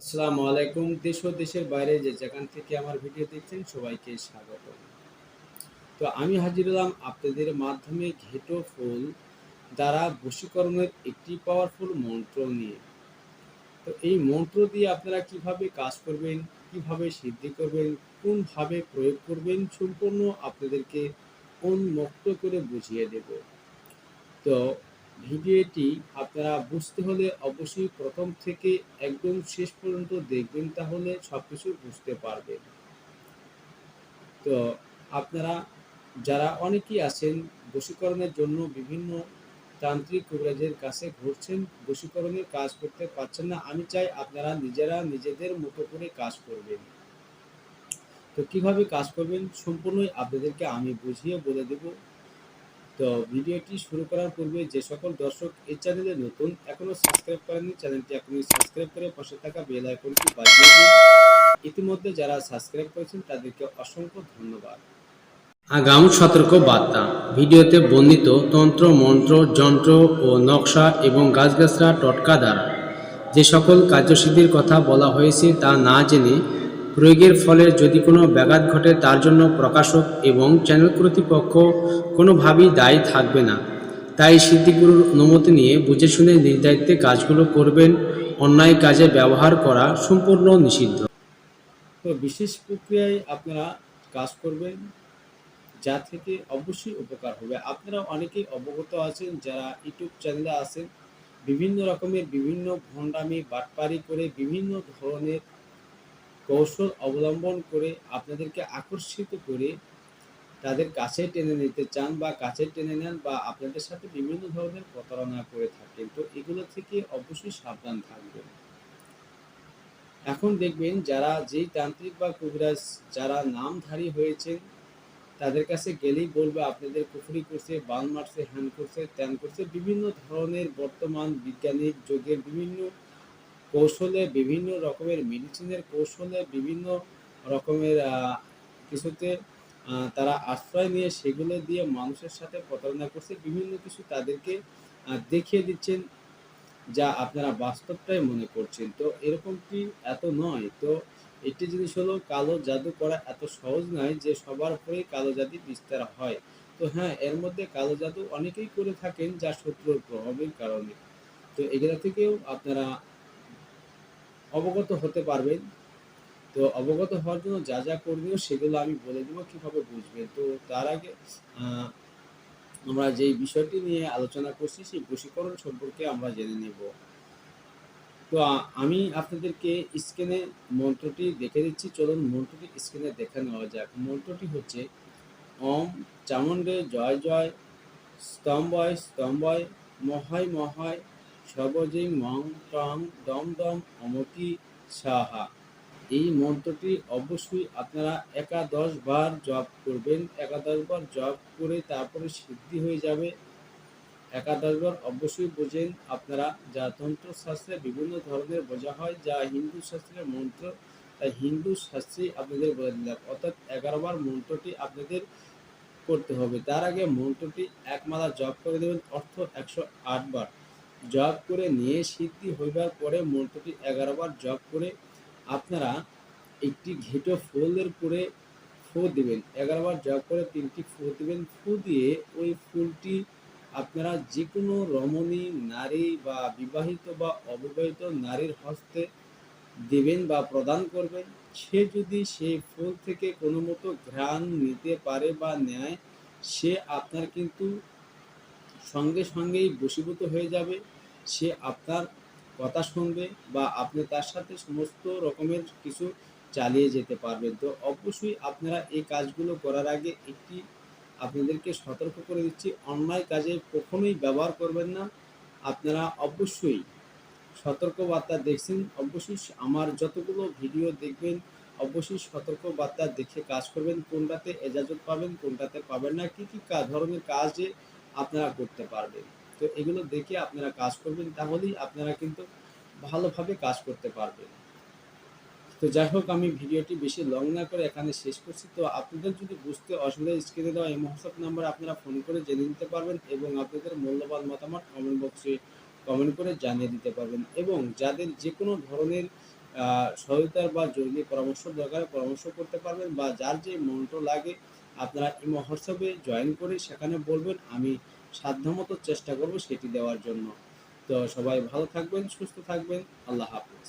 আসসালামু আলাইকুম, দেশ ও দেশের বাইরে যে যেখান থেকে আমার ভিডিও দেখছেন সবাইকে স্বাগত। তো আমি হাজির হলাম আপনাদের মাধ্যমে ঘেটো ফুল দ্বারা বশীকরণের একটি পাওয়ারফুল মন্ত্র নিয়ে। তো এই মন্ত্র দিয়ে আপনারা কীভাবে কাজ করবেন, কীভাবে সিদ্ধি করবেন, কোনভাবে প্রয়োগ করবেন সম্পূর্ণ আপনাদেরকে উন্মুক্ত করে বুঝিয়ে দেব। তো ভিডিওটি আপনারা বুঝতে হলে অবশ্যই প্রথম থেকে একদম শেষ পর্যন্ত দেখবেন, তাহলে সব কিছু বুঝতে পারবেন। তো আপনারা যারা অনেকেই আছেন, বশীকরণের জন্য বিভিন্ন তান্ত্রিক কবিরাজের কাছে ঘুরছেন, বশীকরণের কাজ করতে পারছেন না, আমি চাই আপনারা নিজেরা নিজেদের মতো করে কাজ করবেন। তো কীভাবে কাজ করবেন, সম্পূর্ণই আপনাদেরকে আমি বুঝিয়ে বলে দেব। তো ভিডিওটি শুরু করার পূর্বে যে সকল দর্শক এই চ্যানেলে নতুন, এখনও সাবস্ক্রাইব করেননি, চ্যানেলটি এখনই সাবস্ক্রাইব করে পাশে থাকা বেল আইকনটি বাজিয়ে দিন। ইতিমধ্যে যারা সাবস্ক্রাইব করেছেন, তাদেরকে অসংখ্য ধন্যবাদ। আগাম সতর্ক বার্তা। ভিডিওতে বর্ণিত তন্ত্র, মন্ত্র, যন্ত্র ও নকশা এবং গাছগাছরা টটকা দ্বারা যে সকল কার্যসিদ্ধির কথা বলা হয়েছে তা না জেনে প্রয়োগের ফলে যদি কোনো ব্যাঘাত ঘটে তার জন্য প্রকাশক এবং চ্যানেল কর্তৃপক্ষ কোনোভাবেই দায়ী থাকবে না। তাই সিদ্ধিগুরুর অনুমতি নিয়ে বুঝে শুনে নিজ দায়িত্বে কাজগুলো করবেন। অন্যায় কাজে ব্যবহার করা সম্পূর্ণ নিষিদ্ধ। তো বিশেষ প্রক্রিয়ায় আপনারা কাজ করবেন, যা থেকে অবশ্যই উপকার হবে। আপনারা অনেকেই অবগত আছেন, যারা ইউটিউব চ্যানেলে আছেন। বিভিন্ন রকমের বিভিন্ন ভণ্ডামি, বাটপারি করে বিভিন্ন ধরনের কৌশল অবলম্বন করে আপনাদেরকে আকর্ষিত করে তাদের কাছে টেনে নিতে চান বা কাছে টেনে নেন বা আপনাদের সাথে বিভিন্ন ধরনের প্রতারণা করে থাকেন, তো এগুলো থেকে অবশ্যই সাবধান থাকবেন। এখন দেখবেন যারা যেই তান্ত্রিক বা কবিরাজ যারা নামধারী হয়েছেন, তাদের কাছে গেলেই বলবে আপনাদের কুফরি করছে, বান মারছে, হ্যান করছে, ত্যান করছে, বিভিন্ন ধরনের বর্তমান বিজ্ঞানিক যুগের বিভিন্ন কৌশলে বিভিন্ন রকমের মেডিসিনের কৌশলে বিভিন্ন রকমের কিছুতে তারা আশ্রয় নিয়ে সেগুলো দিয়ে মানুষের সাথে প্রতারণা করছে। বিভিন্ন কিছু তাদেরকে দেখিয়ে দিচ্ছেন যা আপনারা বাস্তবটাই মনে করছেন। তো এরকমটি এত নয়? তো একটি জিনিস হলো, কালো জাদু করা এত সহজ নয় যে সবার উপরে কালো জাদু বিস্তার হয়। তো হ্যাঁ এর মধ্যে কালো জাদু অনেকেই করে থাকেন যা শত্রুর প্রভাবের কারণে। তো এগুলা থেকেও আপনারা অবগত হতে পারবেন। তো অবগত হওয়ার জন্য যা যা করণীয় সেগুলো আমি বলে দেবো, কীভাবে বুঝবেন তো তার আগে আমরা যেই বিষয়টি নিয়ে আলোচনা করছি, সেই বশীকরণ সম্পর্কে আমরা জেনে নেব। তো আমি আপনাদেরকে স্ক্রিনে মন্ত্রটি দেখে দিচ্ছি। চলুন মন্ত্রটি স্ক্রিনে দেখে নেওয়া যাক। মন্ত্রটি হচ্ছে, ওম চামুণ্ডে জয় জয়, স্তম্ভয় স্তম্ভয়, মহায় মহায় সর্বজিং মং টং দম দম অমকি সাহা। এই মন্ত্রটি অবশ্যই আপনারা একাদশ বার জপ করবেন। একাদশ বার জপ করে তারপরে সিদ্ধি হয়ে যাবে। একাদশ বার অবশ্যই বোঝেন আপনারা যা তন্ত্র শাস্ত্রে বিভিন্ন ধরনের বোঝা হয়, যা হিন্দু শাস্ত্রের মন্ত্র। তাই হিন্দু শাস্ত্রে আপনাদের বলে দিলাম অর্থাৎ এগারো বার মন্ত্রটি আপনাদের করতে হবে। তার আগে মন্ত্রটি এক মালা জপ করে দেবেন, অর্থ একশো আট বার। জপ করে নিয়ে সিদ্ধি হইবার পরে মন্ত্রটি এগারো বার জপ করে আপনারা একটি ঘেটো ফুলের পরে ফু দিবেন। এগারো বার জপ করে তিনটি ফু দিবেন। ফু দিয়ে ওই ফুলটি আপনারা যে কোনো রমণী, নারী বা বিবাহিত বা অবিবাহিত নারীর হস্তে দেবেন বা প্রদান করবেন। সে যদি সেই ফুল থেকে কোনো মতো ঘ্রাণ নিতে পারে বা নেয়, সে আপনার কিন্তু সঙ্গে সঙ্গেই বশীভূত হয়ে যাবে। সে আপনার কথা শুনবে বা আপনি তার সাথে সমস্ত রকমের কিছু চালিয়ে যেতে পারবেন। তো অবশ্যই আপনারা এই কাজগুলো করার আগে একটি আপনাদেরকে সতর্ক করে দিচ্ছি, অন্যায় কাজে কখনোই ব্যবহার করবেন না। আপনারা অবশ্যই সতর্কবার্তা দেখছেন, অবশ্যই আমার যতগুলো ভিডিও দেখবেন, অবশ্যই সতর্কবার্তা দেখে কাজ করবেন, কোনটাতে এজাজত পাবেন, কোনটাতে পাবেন না, কি কি ধরনের কাজে আপনারা করতে পারবেন। তো এগুলো দেখে আপনারা কাজ করবেন, তাহলেই আপনারা কিন্তু ভালোভাবে কাজ করতে পারবেন। তো যাই হোক, আমি ভিডিওটি বেশি লং না করে এখানে শেষ করছি। তো আপনাদের যদি বুঝতে অসুবিধা স্ক্রিনে দেওয়া এই হোয়াটসঅ্যাপ নাম্বার আপনারা ফোন করে জেনে নিতে পারবেন এবং আপনাদের মূল্যবান মতামত কমেন্ট বক্সে কমেন্ট করে জানিয়ে দিতে পারবেন। এবং যাদের যে কোনো ধরনের সহায়তার বা জরুরি পরামর্শ দরকার, পরামর্শ করতে পারবেন বা যার যে মন্ত্র লাগে, আপনারা এই হোয়াটসঅ্যাপে জয়েন করে সেখানে বলবেন, আমি সাধ্যমতো চেষ্টা করব সেটি দেওয়ার জন্য। তো সবাই ভালো থাকবেন সুস্থ থাকবেন। আল্লাহ হাফিজ।